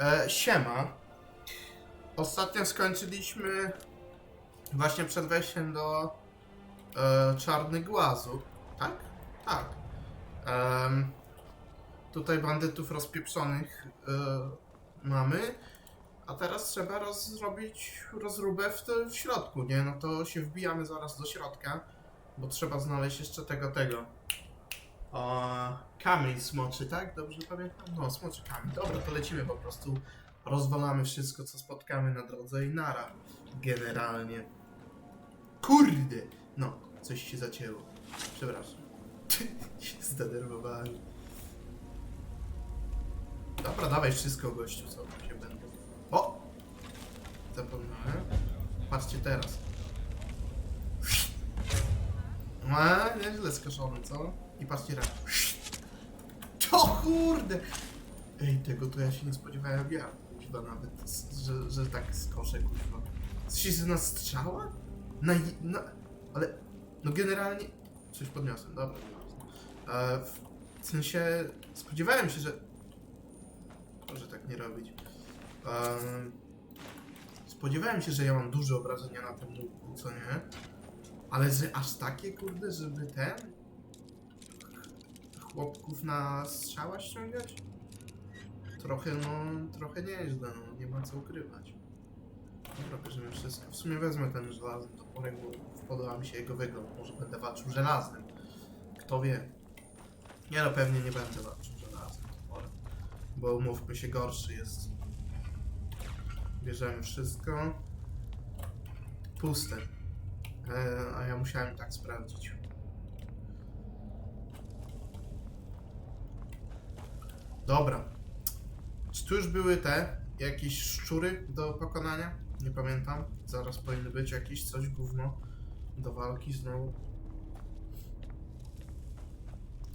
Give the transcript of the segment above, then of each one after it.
E, siema. Ostatnio skończyliśmy właśnie przed wejściem do e, Czarnych Głazu. Tak? Tak. Em, tutaj bandytów rozpieprzonych e, mamy. A teraz trzeba roz, zrobić rozróbę w, w środku, nie? No to się wbijamy zaraz do środka, bo trzeba znaleźć jeszcze tego, tego. O, kamień smoczy, tak? Dobrze pamiętam? No, smoczy kamień. Dobra, to lecimy po prostu. Rozwalamy wszystko, co spotkamy na drodze i nara. Generalnie. Kurde! No, coś się zacięło. Przepraszam. się zdenerwowałem. Dobra, dawaj wszystko, gościu, co się będę. O! Zapomniałem. Patrzcie teraz. A, nieźle skoszony, co? I patrzcie raz. O kurde! Ej, tego to ja się nie spodziewałem ja. Chyba nawet, że, że tak skoszę, kurwa. Coś jest na strzała? Na, na... Ale, no generalnie... Coś podniosłem, dobra. E, w, sensie, spodziewałem się, że... Proszę tak nie robić. Em, spodziewałem się, że ja mam duże obrażenia na tym co nie? Ale że aż takie, kurde, żeby ten... Chłopków na strzała ściągać? Trochę, no, trochę nieźle, no, nie ma co ukrywać. Dobra, bierzemy wszystko. W sumie wezmę ten żelazny toporek, bo podoba mi się jego wygląd. Może będę walczył żelaznym. Kto wie. Nie no, pewnie nie będę walczył żelaznym toporem. Bo umówmy się, gorszy jest. Bierzemy wszystko. Puste. E, a ja musiałem tak sprawdzić. Dobra. Czy tu już były te jakieś szczury do pokonania? Nie pamiętam. Zaraz powinny być jakieś coś gówno do walki znowu.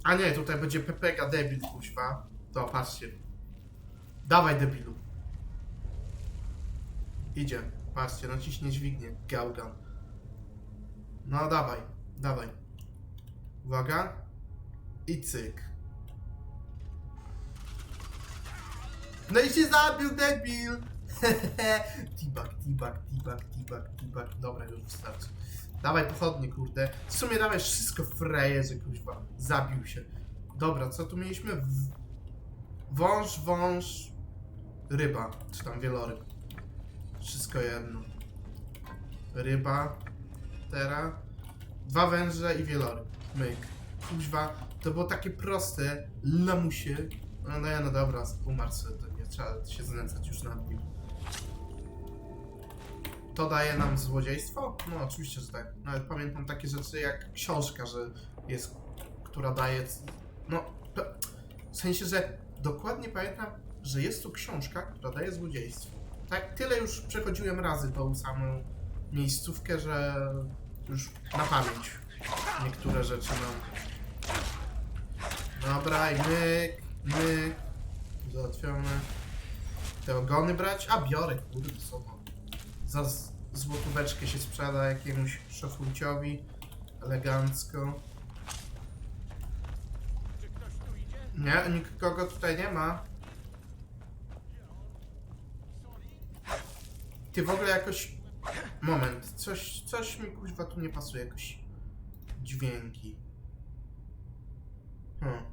A nie, tutaj będzie Pepega debil kuźwa. To patrzcie. Dawaj debilu. Idzie. Patrzcie, naciśnie dźwignię. Gałgan. No dawaj, dawaj. Uwaga. I cyk. No i się zabił, debil! Tibak, tibak, tibak, tibak, tibak. Dobra, już wystarczy. Dawaj pochodnie, kurde. W sumie dawaj wszystko frajerze, kuźwa. Zabił się. Dobra, co tu mieliśmy? W... Wąż, wąż, ryba. Czy tam wieloryb. Wszystko jedno. Ryba. Teraz. Dwa węże i wieloryb. Myk. Kuźwa. To było takie proste. Lamusie. No, no, ja, no dobra, umarł sobie, to nie trzeba się znęcać już nad nim. To daje nam złodziejstwo? No oczywiście, że tak. Nawet pamiętam takie rzeczy jak książka, że jest, która daje... No, w sensie, że dokładnie pamiętam, że jest tu książka, która daje złodziejstwo. Tak, tyle już przechodziłem razy tą samą miejscówkę, że już na pamięć niektóre rzeczy mam. Dobra, i myk, myk. Załatwione. Te ogony brać? A, biorę, kurde, co. Za złotóweczkę się sprzeda jakiemuś szafulciowi. Elegancko. Nie, nikogo tutaj nie ma. Ty w ogóle jakoś... Moment, coś, coś mi kuźwa tu nie pasuje, jakoś... Dźwięki. Hmm.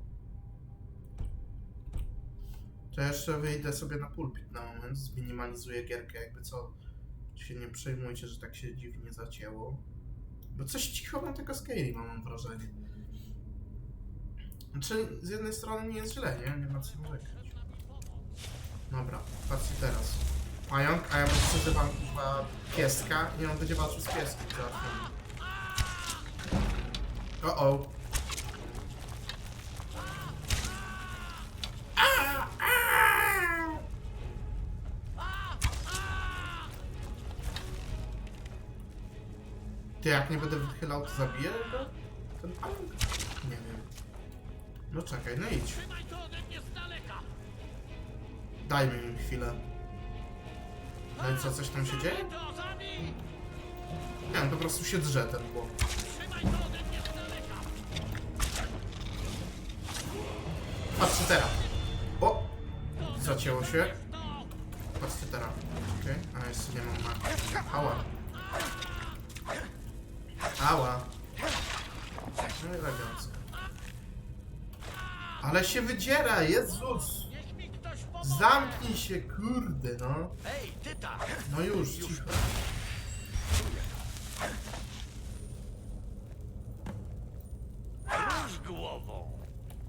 To jeszcze wyjdę sobie na pulpit na moment, zminimalizuję gierkę, jakby co. Się nie przejmujcie, że tak się dziwnie zacięło. Bo coś cicho mam tego Skyrima, mam wrażenie. Znaczy, z jednej strony nie jest źle, nie? Nie ma co narzekać. Dobra, patrzcie teraz. Pająk, a ja mu przyzywam chyba pieska i on będzie walczył z pieskiem. Załatwiony. O o. Ty jak nie będę wychylał, to zabiję go? Ten pająk? Nie wiem. No czekaj, no idź. Dajmy im chwilę. No i co, coś tam się dzieje? Nie, on po prostu się drze ten daleka! Patrzcie teraz. O! Zacięło się. Patrzcie teraz. Okej, a jeszcze nie mam ma. Ała. Ała. No. Ale się wydziera, Jezus! Zamknij się, kurde, no. Ej, ty tam! No już, cicho. Rusz głową!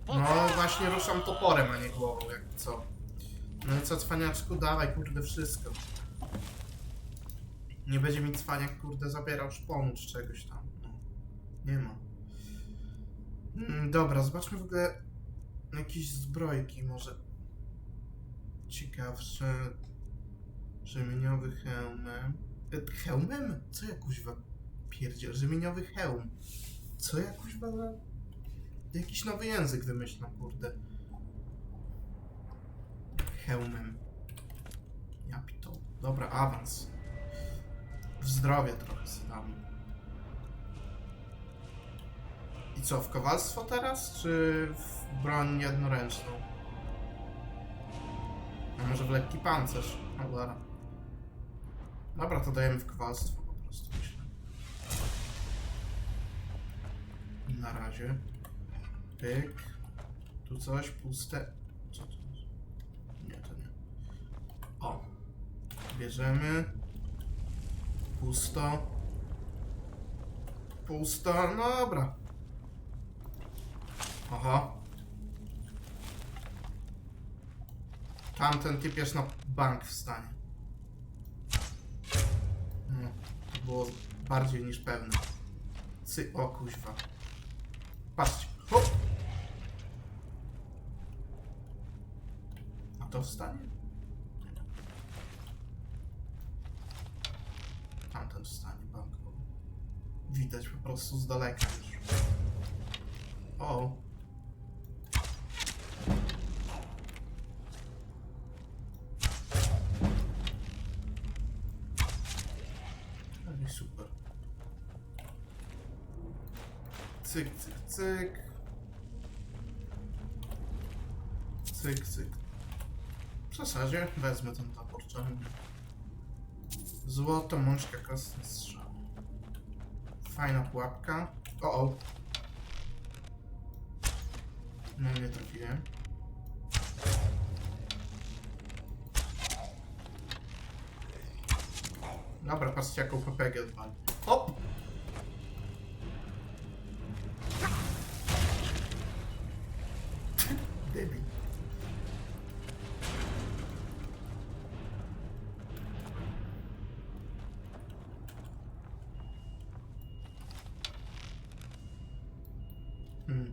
No właśnie ruszam toporem, a nie głową, jakby co. No i co, cwaniaczku, dawaj, kurde, wszystko. Nie będzie mi cwaniak, kurde, zabierał szponu czy czegoś tam. No. Nie ma. Mm, dobra, zobaczmy w ogóle jakieś zbrojki, może ciekawsze. Rzemieniowy hełmem. E, hełmem? Co ja kuźwa pierdziel? Rzemieniowy hełm. Co ja kuźwa. Jakiś nowy język wymyślam, kurde. Hełmem. Ja pitą. Dobra, awans. W zdrowie trochę sobie dam. I co, w kowalstwo teraz, czy w broń jednoręczną? A może w lekki pancerz? No dobra. To dajemy w kowalstwo po prostu, myślę. Na razie. Pyk. Tu coś puste. Co? Nie, to nie. O. Bierzemy. Pusto. Pusto. No dobra. Oho. Tamten typ jest na bank w stanie. No, to było bardziej niż pewne. Cy... O kuźwa. Patrzcie. Hop. A to wstanie? Tamten wstanie bankowo. Widać po prostu z daleka już. O. super. Cyk, cyk, cyk. Cyk, cyk. W zasadzie wezmę ten topór. Złoto, mączka, kostny strzał. Fajna pułapka. O, o. No nie trafiłem. Dobra, patrzcie jaką PPG odwali. Hop! Debil. Hmm.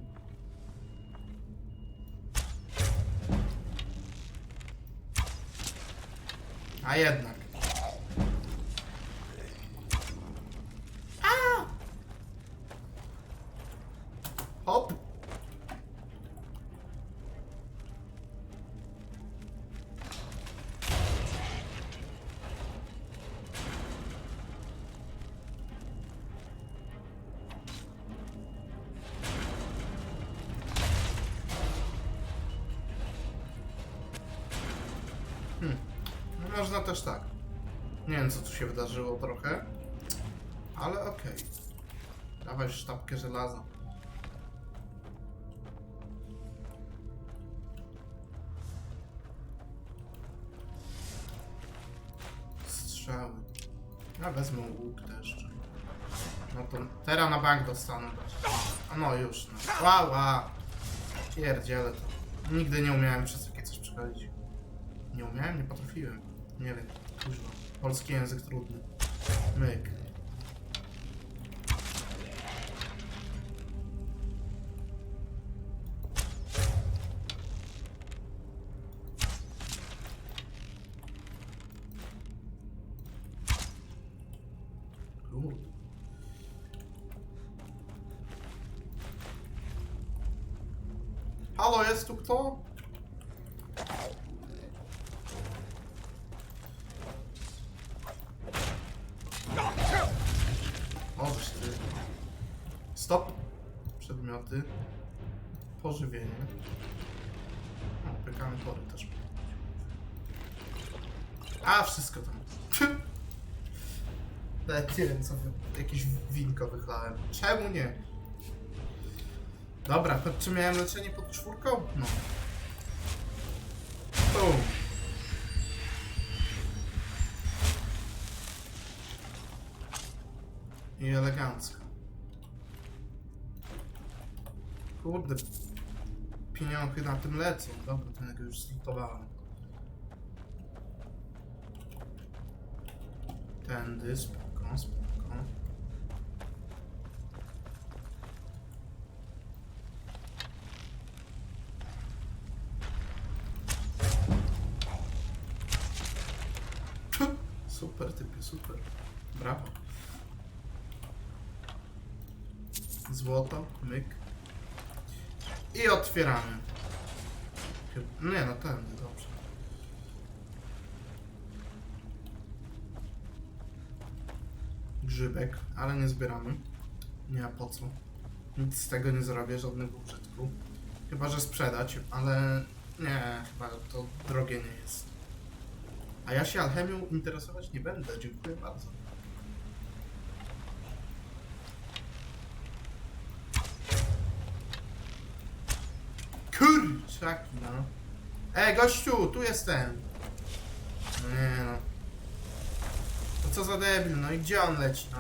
A jednak. Można też tak. Nie wiem co tu się wydarzyło trochę. Ale okej. Dawaj sztabkę żelaza. Strzały. Ja wezmę łuk też. No to teraz na bank dostanę. A no już. No. Ła, ła. Pierdziele to. Nigdy nie umiałem przez takie coś przechodzić. Nie umiałem, nie potrafiłem. Nie wiem, kurwa. Polski język trudny. Myk. A, wszystko tam. Nawet nie wiem, co wy... Jakieś winko wychlałem. Czemu nie? Dobra, to czy miałem leczenie pod czwórką? No. Bum. I elegancko. Kurde. Pieniądze na tym lecą. Dobra, go już zlutowałem. Tędy, spoko, spoko. Super typie, super. Brawo. Złoto, myk. I otwieramy. Nie, no tędy, dobrze. Grzybek, ale nie zbieramy. Nie ma po co. Nic z tego nie zrobię, żadnego użytku. Chyba, że sprzedać, ale nie, chyba to drogie nie jest. A ja się alchemią interesować nie będę, dziękuję bardzo. Kurczaki, no. Ej, gościu, tu jestem. Nie no. Co za debil, no i gdzie on leci, no?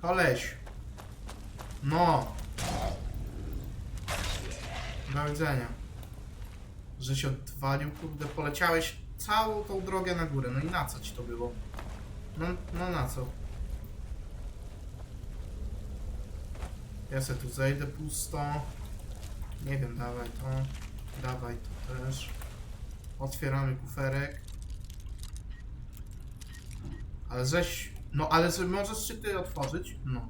Koleś. No. Do widzenia. Że się odwalił, kurde, poleciałeś całą tą drogę na górę. No i na co ci to było? No, no na co? Ja se tu zejdę pusto. Nie wiem, dawaj to. Dawaj to też. Otwieramy kuferek. Ale żeś... No ale że możesz się ty otworzyć? No.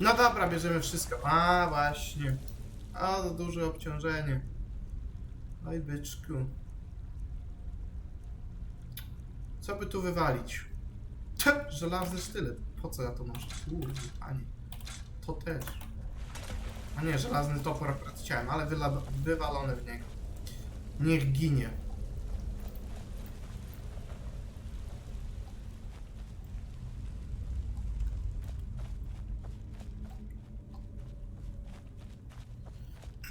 No dobra, bierzemy wszystko. A, właśnie. A, to duże obciążenie. Oj, byczku. Co by tu wywalić? Żelazny sztylet. Po co ja to noszę? Kurde, panie. To też. A nie, żelazny topór akurat chciałem, ale wywalony w niego. Niech ginie.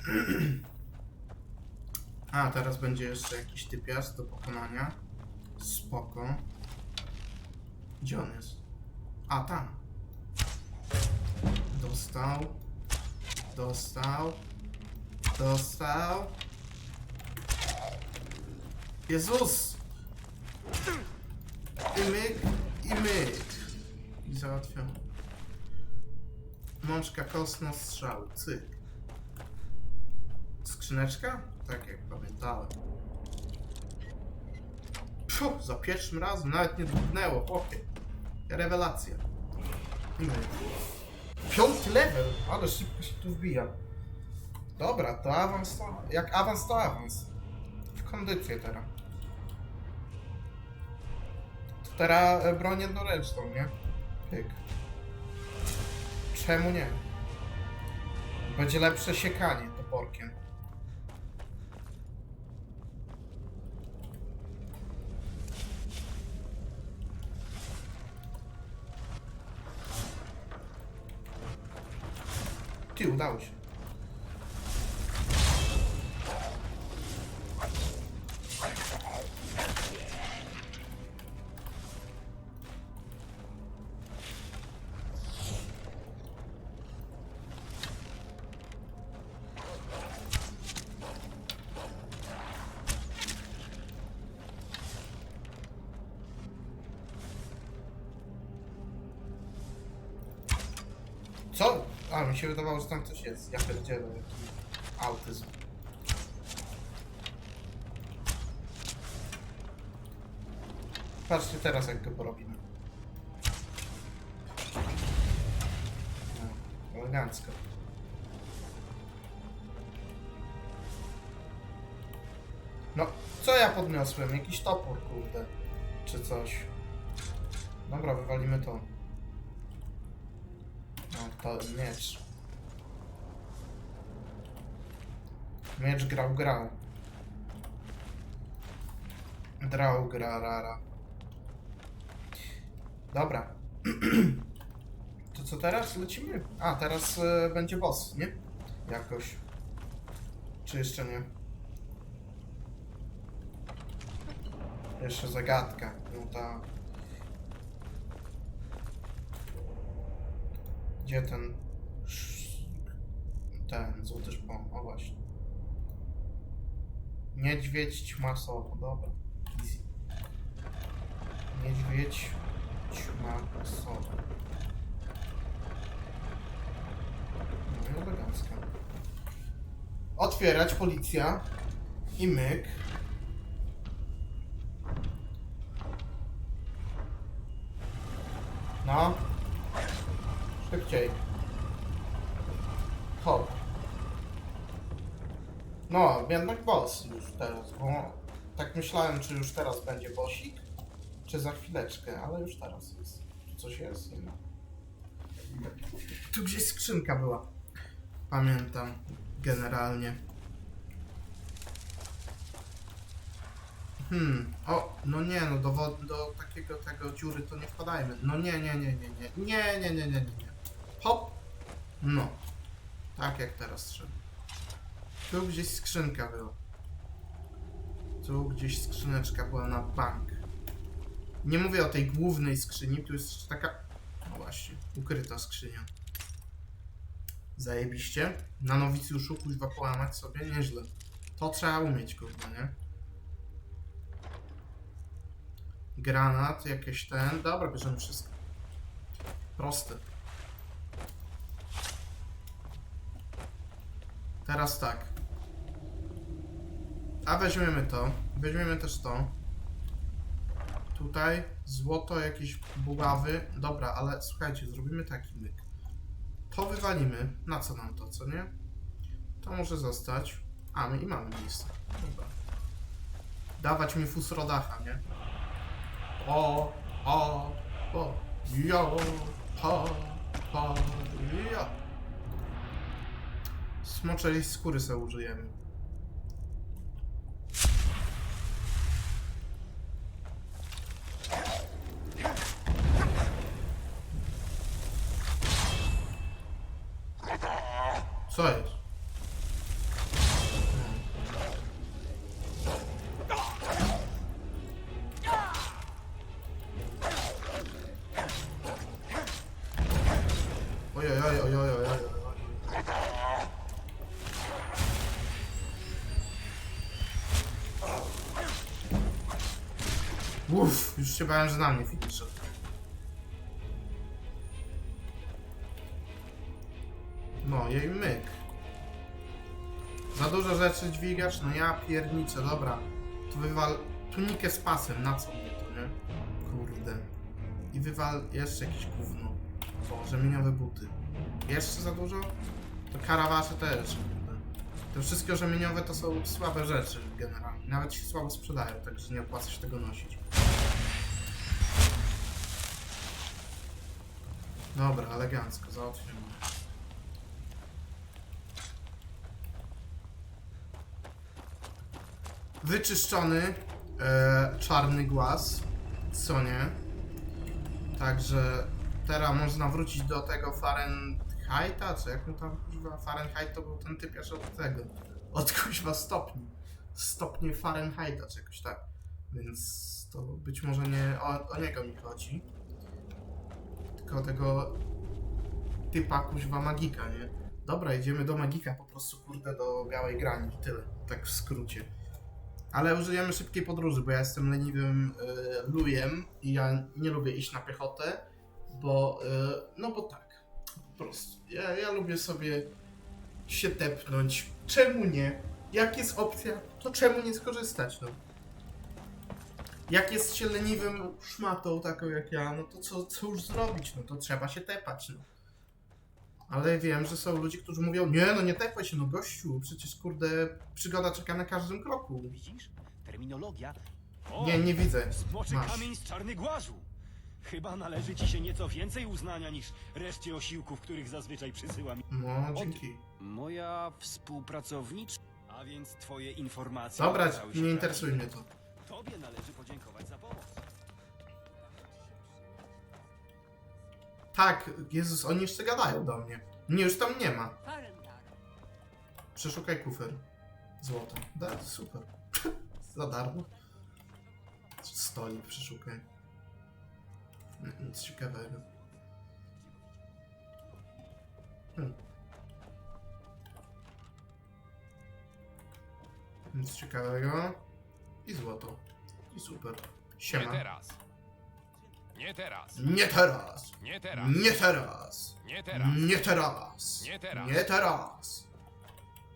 A, teraz będzie jeszcze jakiś typiarz do pokonania. Spoko. Gdzie on jest? A, tam. Dostał. Dostał. Dostał. Jezus! I myk, i myk. I załatwiony. Mączka kostna strzał. Cyk. Skrzyneczka? Tak jak pamiętałem. Pfu, za pierwszym razem nawet nie drgnęło, chłopie. Rewelacja. I myk. Piąty level, ale szybko się tu wbija. Dobra, to awans to... Jak awans to awans. W kondycję teraz. To teraz e, broń jednoręczną, nie? Pyk. Czemu nie? Będzie lepsze siekanie toporkiem. Ty, udało się. Co? A, mi się wydawało, że tam coś jest. Ja pierdzielę, jaki autyzm. Patrzcie teraz, jak to porobimy. No, elegancko. No, co ja podniosłem? Jakiś topór, kurde. Czy coś. Dobra, wywalimy to. To miecz. Miecz grał, grał. Drał, gra, rara. Dobra. To co teraz? Lecimy? A, teraz e, będzie boss, nie? Jakoś. Czy jeszcze nie? Jeszcze zagadka. No ta. Gdzie ten. Ten złoty szpon? O właśnie. Niedźwiedź ćmasowo, dobra. Easy. Niedźwiedź ćmasowo. No i elegancko. Otwierać policja i myk. No. Szybciej. Hop. No, jednak boss już teraz, bo tak myślałem, czy już teraz będzie bossik, czy za chwileczkę, ale już teraz jest. Tu coś jest? Nie ma. Tu gdzieś skrzynka była. Pamiętam, generalnie. Hmm, o, no nie, no do, do takiego tego dziury to nie wpadajmy. No nie, nie, nie, nie, nie, nie, nie, nie, nie, nie, nie. Hop, no. Tak jak teraz trzeba. Tu gdzieś skrzynka była. Tu gdzieś skrzyneczka była na bank. Nie mówię o tej głównej skrzyni, tu jest taka... No właśnie, ukryta skrzynia. Zajebiście. Na nowicjuszu kuźwa połamać sobie, nieźle. To trzeba umieć, kurwa, nie? Granat, jakieś ten. Dobra, bierzemy wszystko. Proste. Teraz tak. A weźmiemy to. Weźmiemy też to. Tutaj złoto, jakieś buławy. Dobra, ale słuchajcie, zrobimy taki myk. To wywalimy. Na co nam to, co nie? To może zostać. A, my i mamy miejsce. Dobra. Dawać mi fusrodacha, nie? O, o, o, jo, ha, ha, ja. Smoczej skóry sobie użyjemy. Co jest? Uff, już się bałem, że na mnie finisher. No, jej myk. Za dużo rzeczy dźwigasz? No ja pierniczę, dobra. To wywal tunikę z pasem, na co mnie to, nie? Kurde. I wywal jeszcze jakieś gówno. O, rzemieniowe buty. Jeszcze za dużo? To karawasze też. kurde. Te wszystkie rzemieniowe to są słabe rzeczy generalnie. Nawet się słabo sprzedają, także nie opłaca się tego nosić. Dobra, elegancko, załatwimy. Wyczyszczony e, czarny głaz, co nie? Także teraz można wrócić do tego Fahrenheita, czy jak mu tam Fahrenheit to był ten typiarz od tego, od kuźwa stopni. Stopnie Fahrenheita, czy jakoś tak. Więc to być może nie o, o niego mi chodzi. Tylko o tego typa kuźwa magika, nie? Dobra, idziemy do magika, po prostu kurde do białej grani tyle. Tak w skrócie. Ale użyjemy szybkiej podróży, bo ja jestem leniwym y, lujem i ja nie lubię iść na piechotę, bo y, no bo tak, po prostu. Ja, ja lubię sobie się tepnąć. Czemu nie? Jak jest opcja, to czemu nie skorzystać, no? Jak jest się leniwym szmatą taką jak ja, no to co, co już zrobić? No to trzeba się tepać, no. Ale wiem, że są ludzie, którzy mówią, nie no nie tepaj się, no gościu, przecież kurde, przygoda czeka na każdym kroku. Widzisz? Terminologia. O, Nie, nie widzę. Smoczy Masz. kamień z czarny głazu. Chyba należy ci się nieco więcej uznania niż reszcie osiłków, których zazwyczaj przysyła mi. No, dzięki. Moja współpracowniczka. A więc twoje informacje. Dobra, okazały się nie interesuje mnie to. Tobie należy podziękować za pomoc. Tak, Jezus, oni jeszcze gadają do mnie. Mnie już tam nie ma. Farendar. Przeszukaj kufer. Złoto. Da, super. Za darmo. Stolik przeszukaj. Nic ciekawego. Hmm. Nic ciekawego. I złoto. I super. Nie Siema. teraz. Nie teraz. Nie teraz! Nie teraz. Nie teraz! Nie teraz. Nie teraz! Nie teraz. Nie teraz!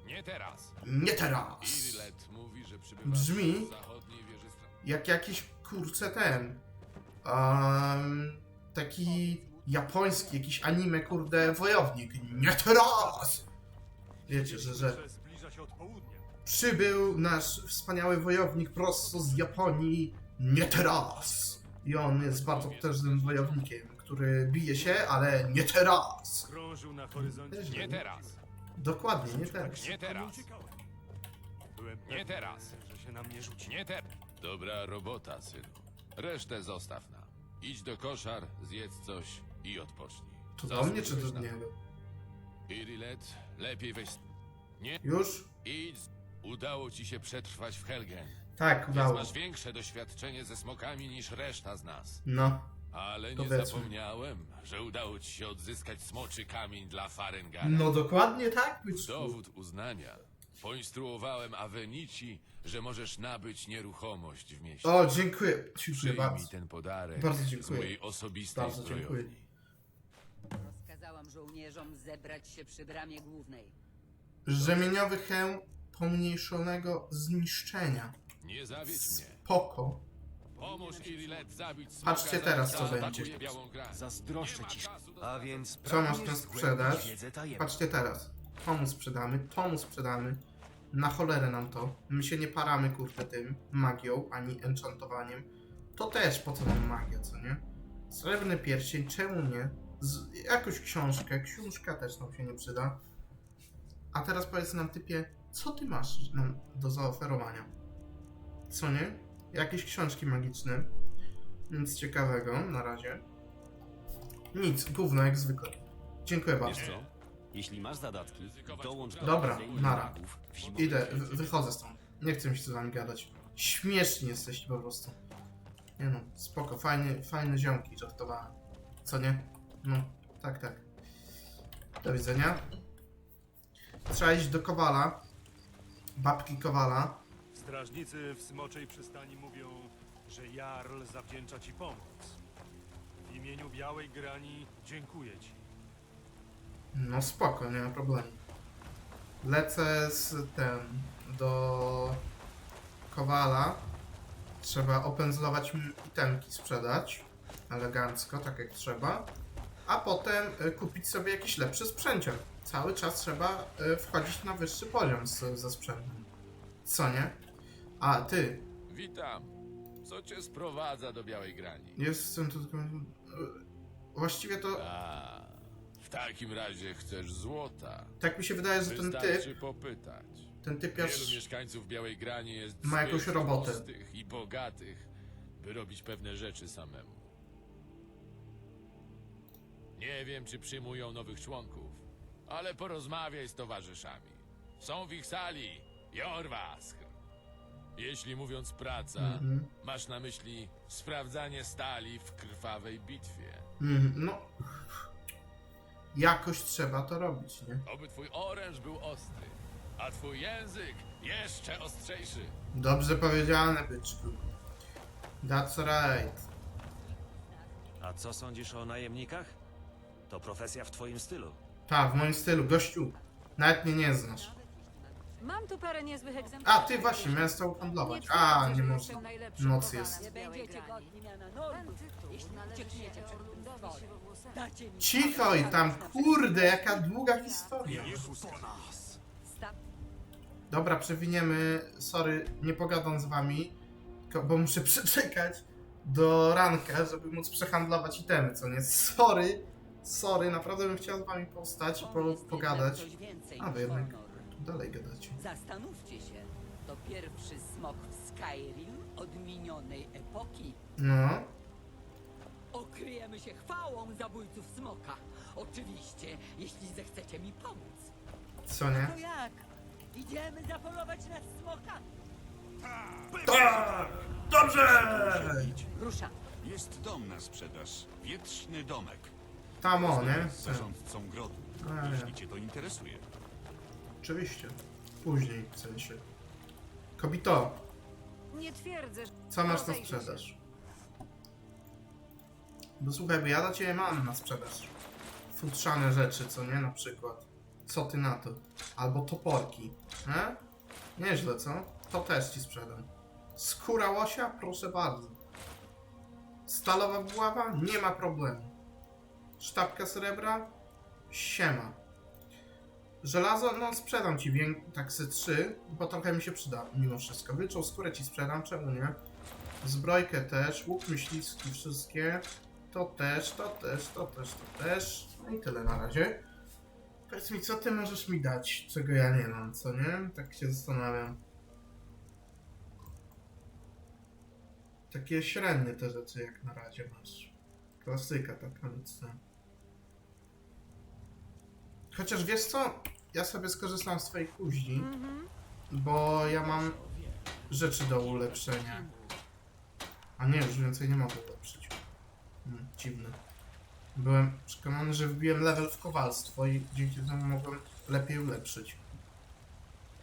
Nie teraz. Nie teraz! Irlet mówi, że przybywa Brzmi- z zachodniej wieży stra... Jak jakiś kurczę ten. Um, taki japoński, jakiś anime, kurde, wojownik. Nie teraz! Wiecie, że, że przybył nasz wspaniały wojownik prosto z Japonii. Nie teraz! I on jest bardzo potężnym wojownikiem, który bije się, ale nie teraz! Krążył na horyzoncie. Też Nie teraz. Dokładnie, nie teraz. Nie teraz. Byłem Nie teraz. że się na mnie rzuci. Nie teraz. Dobra robota, synu. Resztę zostaw nam. Idź do koszar, zjedz coś i odpocznij. To do mnie czy do niego? Irilet, lepiej weź... Nie, Już? idź. Udało ci się przetrwać w Helgen. Tak, Więc udało. masz większe doświadczenie ze smokami niż reszta z nas. No. Ale nie Powiedzmy. zapomniałem, że udało ci się odzyskać smoczy kamień dla Farengara. No dokładnie tak, byczku. Dowód uznania. Poinstruowałem Avenici, że możesz nabyć nieruchomość w mieście. O, dziękuję. Dziękuję Przyjmij bardzo. ten podarek Bardzo z dziękuję. mojej osobistej Bardzo dziękuję. zbrojowni. Rozkazałam żołnierzom zebrać się przy bramie głównej. Rzemieniowy hełm pomniejszonego zniszczenia. Nie zawiedź mnie. Spoko. Pomóż Irilet zabić smoka, Patrzcie teraz, co zaatakuje będzie. Białą. Zazdroszczę ci. A więc Co masz pragniesz na zgłębić wiedzę tajemną. Patrzcie teraz. Tomu sprzedamy, tomu sprzedamy. Na cholerę nam to. My się nie paramy, kurde, tym magią, ani enchantowaniem. To też po co nam magia, co nie? Srebrny pierścień, czemu nie? Z, jakąś książkę, książka też nam się nie przyda. A teraz powiedz nam, typie, co ty masz nam do zaoferowania? Co nie? Jakieś książki magiczne. Nic ciekawego na razie. Nic, gówno jak zwykle. Dziękuję bardzo. Wiesz co? Jeśli masz zadatki, dołącz do Dobra, nara. w zimowej Idę, wychodzę stąd. Nie chcę mi się z wami gadać. Śmieszni jesteście po prostu. Nie no, spoko, fajne, fajne ziomki, żartowałem. Co nie? No, tak, tak. Do widzenia. Trzeba iść do Kowala. Babki Kowala. Strażnicy w Smoczej Przystani mówią, że Jarl zawdzięcza ci pomoc. W imieniu Białej Grani dziękuję ci. No spoko, nie ma problemu. Lecę z ten do Kowala. Trzeba opędzlować itemki, sprzedać elegancko, tak jak trzeba. A potem y, kupić sobie jakiś lepszy sprzęcior. Cały czas trzeba y, wchodzić na wyższy poziom z, ze sprzętem. Co nie? A ty, Witam. Co cię sprowadza do Białej Grani? jestem tu tylko. y, Właściwie to A, w takim razie chcesz złota. tak mi się wydaje, że ten typ, popytać. ten Wielu typiarz mieszkańców Białej Grani jest ma jakąś robotę. i bogatych, by robić pewne rzeczy samemu. Nie wiem, czy przyjmują nowych członków, ale porozmawiaj z towarzyszami. Są w ich sali. Jorwask. Jeśli mówiąc praca, Mhm. masz na myśli sprawdzanie stali w krwawej bitwie. Mm, no. Jakoś trzeba to robić, nie? Oby twój oręż był ostry, a twój język jeszcze ostrzejszy. Dobrze powiedziane, byczku. That's right. A co sądzisz o najemnikach? To profesja w twoim stylu. Tak, w moim stylu, gościu. Nawet mnie nie znasz. Mam tu parę niezłych egzemplarzy. A, ty właśnie, miałem z tobą handlować. Nie A, nie można. Noc jest. Cicho i tam, kurde, jaka długa historia. Dobra, przewiniemy. Sorry, nie pogadam z wami, bo muszę przeczekać, do ranka, żeby móc przehandlować itemy, co nie? Sorry, sorry, naprawdę bym chciał z wami powstać i po, pogadać. A, wy jednak tu dalej gadacie. Zastanówcie się. To pierwszy smok w Skyrim od minionej epoki. No, Okryjemy się chwałą zabójców smoka. Oczywiście, jeśli zechcecie mi pomóc. co nie? To jak? Idziemy zapolować na smoka? Tak! Dobrze! Ruszam. Jest dom na sprzedaż. Wietrzny domek. Tam o, nie? Z zarządcą grodu. A, Jeśli cię to interesuje. Oczywiście. Później, w sensie. Kobito, Nie twierdzę, że... co masz na Rozejrzyj się. sprzedaż? Bo słuchaj, bo ja dla ciebie mam na sprzedaż. Futrzane rzeczy, co nie? Na przykład. Co ty na to? Albo toporki. E? Nieźle, co? To też ci sprzedam. Skóra łosia? Proszę bardzo. Stalowa buława? Nie ma problemu. Sztabka srebra? Siema. Żelazo? No sprzedam ci tak ze 3, bo trochę mi się przyda mimo wszystko. Wyczą skórę ci sprzedam, czemu nie? Zbrojkę też, łuk myśliwski, wszystkie. To też, to też, to też, to też. No i tyle na razie. Powiedz mi, co ty możesz mi dać, czego ja nie mam, co nie? Tak się zastanawiam. Takie średnie te rzeczy jak na razie masz. Klasyka taka nic. Chociaż wiesz co? Ja sobie skorzystam z twojej kuźni, Mhm. bo ja mam rzeczy do ulepszenia. A nie, już więcej nie mogę ulepszyć. Hmm, dziwne. Byłem przekonany, że wbiłem level w kowalstwo i dzięki temu mogłem lepiej ulepszyć.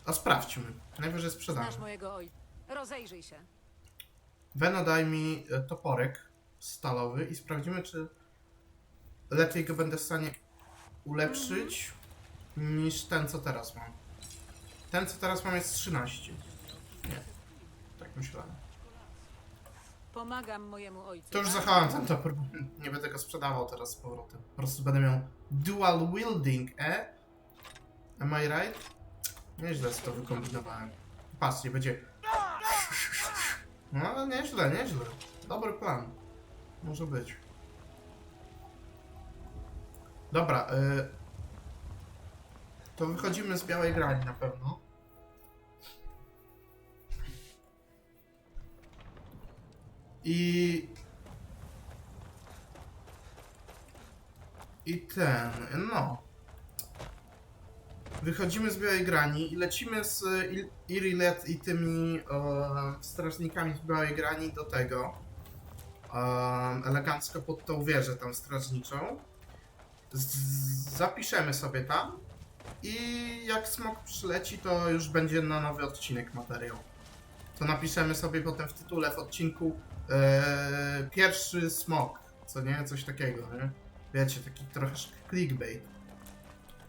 A sprawdźmy. Najwyżej sprzedamy. Znasz mojego ojca. Rozejrzyj się. Weno daj mi e, toporek stalowy i sprawdzimy, czy lepiej go będę w stanie ulepszyć niż ten, co teraz mam. Ten, co teraz mam jest 13. Nie. Tak myślałem. Pomagam mojemu ojcu. To już tak? zachowałem ten topór, nie będę go sprzedawał teraz z powrotem. Po prostu będę miał dual wielding, e? Am I right? Nieźle sobie to wykombinowałem. Patrzcie, będzie... No, nieźle, nieźle. Dobry plan. Może być. Dobra, y... To wychodzimy z białej grani na pewno. I... I ten, no. Wychodzimy z Białej Grani i lecimy z Il- Irilet i tymi e, strażnikami z Białej Grani do tego. E, elegancko pod tą wieżę tam strażniczą. Z zapiszemy sobie tam. I jak smok przyleci, to już będzie na nowy odcinek materiał. To napiszemy sobie potem w tytule w odcinku e, pierwszy smok, co nie? Coś takiego, nie? Wiecie, taki trochę clickbait,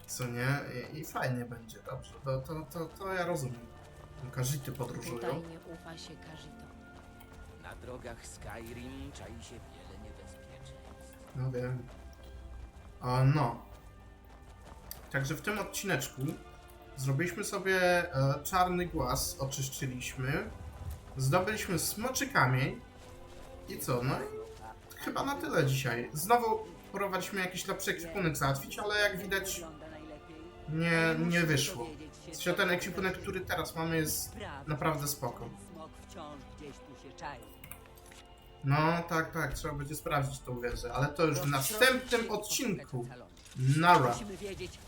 co nie? I, i fajnie będzie, dobrze, to, to, to, to ja rozumiem. Każdy podróżują. Tutaj nie ufa się Każytom. Na drogach Skyrim czai się wiele niebezpieczeństw. No wiem. No. Także w tym odcineczku zrobiliśmy sobie e, czarny głaz, oczyszczyliśmy, zdobyliśmy smoczy kamień i co, no i chyba na tyle dzisiaj. Znowu próbowaliśmy jakiś lepszy ekwipunek załatwić, ale jak widać nie, nie wyszło. co ten ekwipunek, który teraz mamy jest naprawdę spoko. Smok wciąż gdzieś tu się czai. No tak, tak, trzeba będzie sprawdzić tą wieżę, ale to już w następnym odcinku. Nara. Musimy wiedzieć,